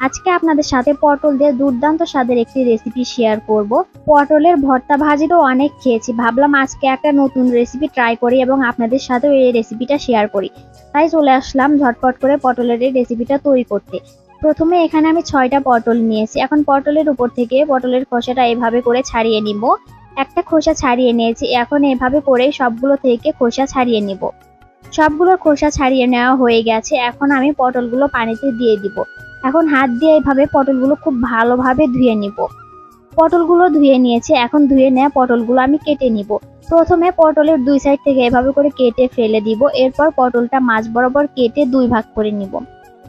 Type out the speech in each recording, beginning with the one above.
আজকে আপনাদের সাথে পটল দিয়ে দুর্দান্ত স্বাদের একটি রেসিপি শেয়ার করব। পটলের ভর্তা ভাজি তো অনেক খেয়েছি। ভাবলাম আজকে একটা নতুন রেসিপি ট্রাই করি এবং আপনাদের সাথেও এই রেসিপিটা শেয়ার করি। তাই চলে আসলাম ঝটপট করে পটলের এই রেসিপিটা তৈরি করতে। প্রথমে এখানে আমি ছয়টা পটল নিয়েছি। এখন পটলের উপর থেকে পটলের খোসাটা এভাবে করে ছাড়িয়ে নিব। একটা খোসা ছাড়িয়ে নিয়েছি। এখন এভাবে করে সবগুলো থেকে খোসা ছাড়িয়ে নিব। সবগুলোর খোসা ছাড়িয়ে নেওয়া হয়ে গেছে। এখন আমি পটলগুলো পানিতে দিয়ে দিব। এখন হাত দিয়ে এইভাবে পটলগুলো খুব ভালোভাবে ধুয়ে নিব। পটলগুলো ধুয়ে নিয়েছে, এখন ধুয়ে নেওয়া পটলগুলো আমি কেটে নিব। প্রথমে পটলের দুই সাইড থেকে এভাবে করে কেটে ফেলে দিব, এরপর পটলটা মাছ বরাবর কেটে দুই ভাগ করে নিব।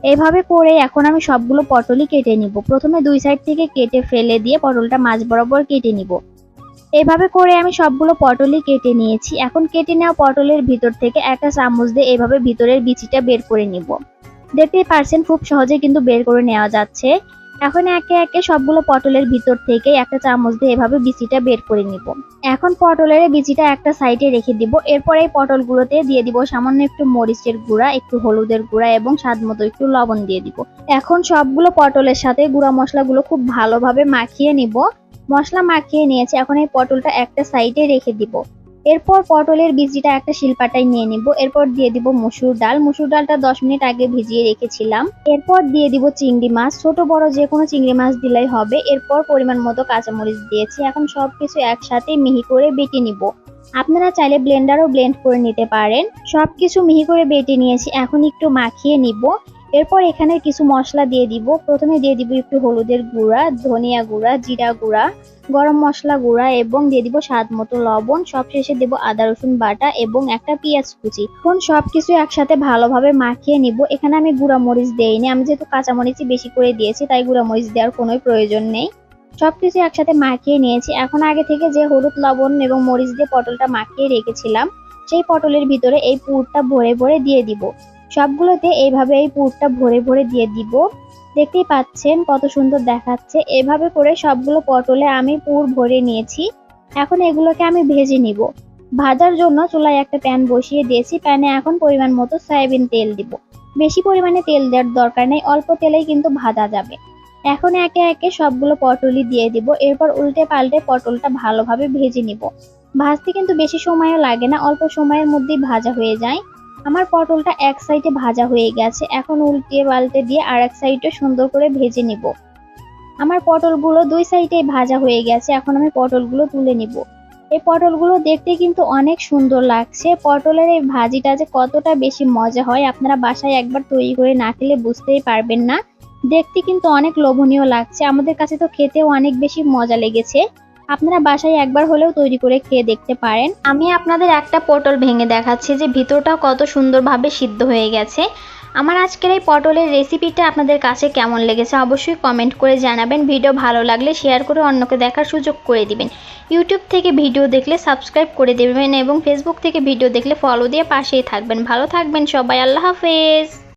এভাবে করে এখন আমি সবগুলো পটলই কেটে নিব। প্রথমে দুই সাইড থেকে কেটে ফেলে দিয়ে পটলটা মাছ বরাবর কেটে নিব। এভাবে করে আমি সবগুলো পটলই কেটে নিয়েছি। এখন কেটে নেওয়া পটলের ভিতর থেকে একটা চামচ দিয়ে এভাবে ভিতরের বিচিটা বের করে নিব। দেখতেই পারছেন, খুব সহজে কিন্তু বের করে নেওয়া যাচ্ছে। এখন একে একে সবগুলো পটলের ভিতর থেকে একটা চামচ দিয়ে এভাবে বিচিটা বের করে নিব। এখন পটলের বিচিটা একটা সাইডে রেখে দিব। এরপর এই পটলগুলোতে দিয়ে দিব সামান্য একটু মরিচের গুঁড়া, একটু হলুদের গুঁড়া এবং স্বাদ মতো একটু লবণ দিয়ে দিব। এখন সবগুলো পটলের সাথে গুঁড়া মশলাগুলো খুব ভালোভাবে মাখিয়ে নিব। মশলা মাখিয়ে নিয়েছি, এখন এই পটলটা একটা সাইডে রেখে দিব। এরপর পটলের বীজিটা একটা শিলপাটায় নিয়ে নিব। এরপর দিয়ে দিব মসুর ডাল। মসুর ডালটা দশ মিনিট আগে ভিজিয়ে রেখেছিলাম। এরপর দিয়ে দিব চিংড়ি মাছ। ছোট, বড় যে কোনো চিংড়ি মাছ দিলেই হবে। এরপর পরিমাণ মতো কাঁচামরিচ দিয়েছি। এখন সবকিছু একসাথে মিহি করে বেটে নিব। আপনারা চাইলে ব্লেন্ডারও ব্লেন্ড করে নিতে পারেন। সবকিছু মিহি করে বেটে নিয়েছি। এখন একটু মাখিয়ে নিব। এরপর এখানে কিছু মশলা দিয়ে দিব। প্রথমে দিয়ে দিব একটু হলুদের গুঁড়া, ধনিয়া গুঁড়া, জিরা গুঁড়া, গরম মশলা গুঁড়া এবং দিয়ে দিব স্বাদ মতো লবণ। সবশেষে দেব আদা, রসুন বাটা এবং একটা পেঁয়াজ কুচি। এখন সবকিছু একসাথে ভালোভাবে মাখিয়ে নিব। এখানে আমি গুঁড়া মরিচ দেইনি। আমি যেহেতু কাঁচা মরিচই বেশি করে দিয়েছি, তাই গুঁড়া মরিচ দেওয়ার কোনো প্রয়োজন নেই। সবকিছু একসাথে মাখিয়ে নিয়েছি। এখন আগে থেকে যে হলুদ, লবণ এবং মরিচ দিয়ে পটলটা মাখিয়ে রেখেছিলাম, সেই পটলের ভিতরে এই পুরটা ভরে ভরে দিয়ে দিব। সবগুলোতে এইভাবে এই পুরটা ভরে ভরে দিয়ে দিব। দেখতেই পাচ্ছেন কত সুন্দর দেখাচ্ছে। এভাবে করে সবগুলো পটলে আমি পুর ভরে নিয়েছি। এখন এগুলোকে আমি ভেজে নিব। ভাজার জন্য চুলায় একটা প্যান বসিয়ে দিয়েছি। প্যানে এখন পরিমাণ মতো সয়াবিন তেল দিব। বেশি পরিমাণে তেল দেওয়ার দরকার নেই, অল্প তেলেই কিন্তু ভাজা যাবে। এখন একে একে সবগুলো পটলই দিয়ে দিব। এরপর উল্টে পাল্টে পটলটা ভালোভাবে ভেজে নিব। ভাজতে কিন্তু বেশি সময়ও লাগে না, অল্প সময়ের মধ্যেই ভাজা হয়ে যায়। আমার পটলটা এক সাইডে ভাজা হয়ে গেছে, এখন উল্টে পাল্টে দিয়ে আর এক সাইডে সুন্দর করে ভেজে নিব। আমার পটলগুলো দুই সাইডে ভাজা হয়ে গেছে, এখন আমি পটলগুলো তুলে নিব। এই পটলগুলো দেখতে কিন্তু অনেক সুন্দর লাগছে। পটলের এই ভাজিটা যে কতটা বেশি মজা হয়, আপনারা বাসায় একবার তৈরি করে না খেলে বুঝতেই পারবেন না। দেখতে কিন্তু অনেক লোভনীয় লাগছে। আমাদের কাছে তো খেতেও অনেক বেশি মজা লেগেছে। আপনারা বাসায় একবার হলেও তৈরি করে খেয়ে দেখতে পারেন। আমি আপনাদের একটা পটল ভেঙে দেখাচ্ছি যে ভিতরটাও কত সুন্দরভাবে সিদ্ধ হয়ে গেছে। আমার আজকের এই পটলের রেসিপিটা আপনাদের কাছে কেমন লেগেছে অবশ্যই কমেন্ট করে জানাবেন। ভিডিও ভালো লাগলে শেয়ার করে অন্যকে দেখার সুযোগ করে দিবেন। ইউটিউব থেকে ভিডিও দেখলে সাবস্ক্রাইব করে দেবেন এবং ফেসবুক থেকে ভিডিও দেখলে ফলো দিয়ে পাশেই থাকবেন। ভালো থাকবেন সবাই, আল্লাহ হাফেজ।